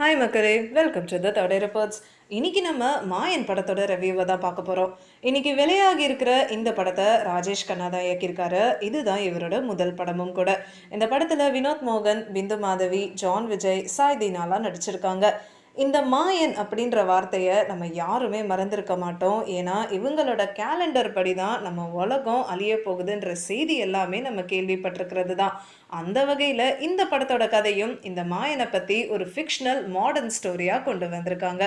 Hi மக்களே. Welcome to the தடை reports இன்றைக்கி நம்ம மாயன் படத்தோட ரிவ்யூவை தான் பார்க்க போகிறோம் இன்னைக்கு வெளியாகி இருக்கிற இந்த படத்தை ராஜேஷ் கண்ணா தான் இயக்கியிருக்காரு. இதுதான் இவரோட முதல் படமும் கூட. இந்த படத்தில் வினோத் மோகன் பிந்து மாதவி ஜான் விஜய் சாய் தீனாலாம் நடிச்சிருக்காங்க. இந்த மாயன் அப்படின்ற வார்த்தையை நம்ம யாருமே மறந்திருக்க மாட்டோம். ஏன்னா இவங்களோட கேலண்டர் படி தான் நம்ம உலகம் அழிய போகுதுன்ற செய்தி எல்லாமே நம்ம கேள்விப்பட்டிருக்கிறது தான். அந்த வகையில் இந்த படத்தோட கதையும் இந்த மாயனை பற்றி ஒரு ஃபிக்ஷனல் மாடர்ன் ஸ்டோரியாக கொண்டு வந்திருக்காங்க.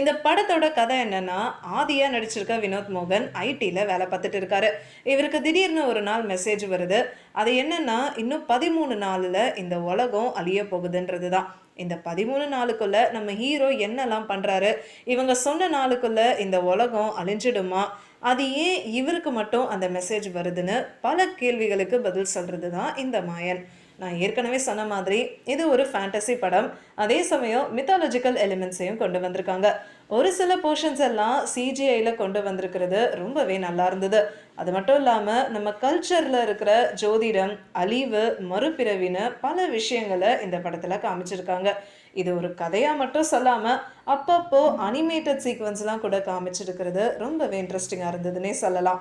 இந்த படத்தோட கதை என்னன்னா ஆதியாக நடிச்சிருக்க வினோத் மோகன் ஐடியில் வேலை பார்த்துட்டு இருக்காரு. இவருக்கு திடீர்னு ஒரு நாள் மெசேஜ் வருது. அது என்னன்னா இன்னும் பதிமூணு நாளில் இந்த உலகம் அழிய போகுதுன்றது தான் இந்த பதிமூணு நாளுக்குள்ள நம்ம ஹீரோ என்னெல்லாம் பண்றாரு? இவங்க சொன்ன நாளுக்குள்ள இந்த உலகம் அழிஞ்சிடுமா? அது ஏன் இவருக்கு மட்டும் அந்த மெசேஜ் வருதுன்னு பல கேள்விகளுக்கு பதில் சொல்கிறது தான் இந்த மாயன். நான் ஏற்கனவே சொன்ன மாதிரி இது ஒரு ஃபேண்டசி படம். அதே சமயம் மித்தாலஜிக்கல் எலிமெண்ட்ஸையும் கொண்டு வந்திருக்காங்க. ஒரு சில போர்ஷன்ஸ் எல்லாம் சிஜிஐயில் கொண்டு வந்திருக்கிறது ரொம்பவே நல்லா இருந்தது. அது மட்டும் இல்லாமல் நம்ம கல்ச்சரில் இருக்கிற ஜோதிடம் அழிவு மறுபிறவின்னு பல விஷயங்களை இந்த படத்தில் காமிச்சிருக்காங்க. இது ஒரு கதையாக மட்டும் சொல்லாமல் அப்பப்போ அனிமேட்டட் சீக்வன்ஸ்லாம் கூட காமிச்சிருக்கிறது ரொம்பவே இன்ட்ரெஸ்டிங்காக இருந்ததுன்னே சொல்லலாம்.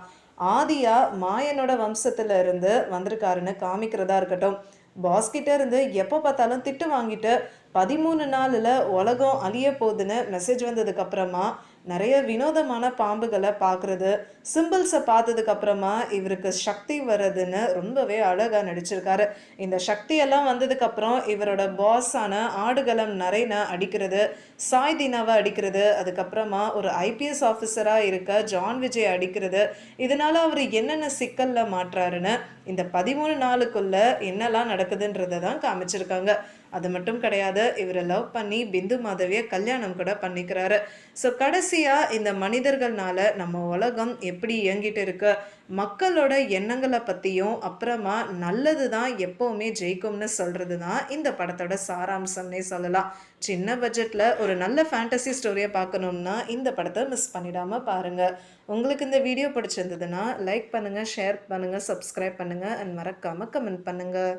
ஆதியா மாயனோட வம்சத்துல இருந்து வந்திருக்காருன்னு காமிக்கிறதா இருக்கட்டும். பாஸ்கிட்ட இருந்து எப்போ பார்த்தாலும் திட்டு வாங்கிட்டு பதிமூணு நாளில் உலகம் அழிய போகுதுன்னு மெசேஜ் வந்ததுக்கு அப்புறமா நிறைய வினோதமான பாம்புகளை பார்க்குறது சிம்பிள்ஸை பார்த்ததுக்கு அப்புறமா இவருக்கு சக்தி வர்றதுன்னு ரொம்பவே அழகாக நடிச்சிருக்காரு. இந்த சக்தியெல்லாம் வந்ததுக்கப்புறம் இவரோட பாஸான ஆடுகளம் நரைன அடிக்கிறது சாய் தினாவை அடிக்கிறது அதுக்கப்புறமா ஒரு ஐபிஎஸ் ஆஃபீஸராக இருக்க ஜான் விஜய் அடிக்கிறது இதனால அவர் என்னென்ன சிக்கலில் மாற்றாருன்னு இந்த பதிமூணு நாளுக்குள்ள என்னெல்லாம் நடக்குதுன்றதை தான் காமிச்சிருக்காங்க. அது மட்டும் கிடையாது இவரை லவ் பண்ணி பிந்து மாதவியை கல்யாணம் கூட பண்ணிக்கிறாரு. ஸோ கடைசியாக இந்த மனிதர்கள்னால நம்ம உலகம் எப்படி இயங்கிட்டு இருக்கு? மக்களோட எண்ணங்களை பற்றியும் அப்புறமா நல்லது தான் எப்போவுமே ஜெயிக்கும்னு சொல்கிறது தான் இந்த படத்தோட சாராம்சம்னே சொல்லலாம். சின்ன பட்ஜெட்டில் ஒரு நல்ல ஃபேண்டசி ஸ்டோரியை பார்க்கணும்னா இந்த படத்தை மிஸ் பண்ணிடாமல் பாருங்கள் உங்களுக்கு இந்த வீடியோ பிடிச்சிருந்ததுன்னா லைக் பண்ணுங்கள் ஷேர் பண்ணுங்கள் சப்ஸ்கிரைப் பண்ணுங்கள் அண்ட் மறக்காமல் கமெண்ட் பண்ணுங்கள்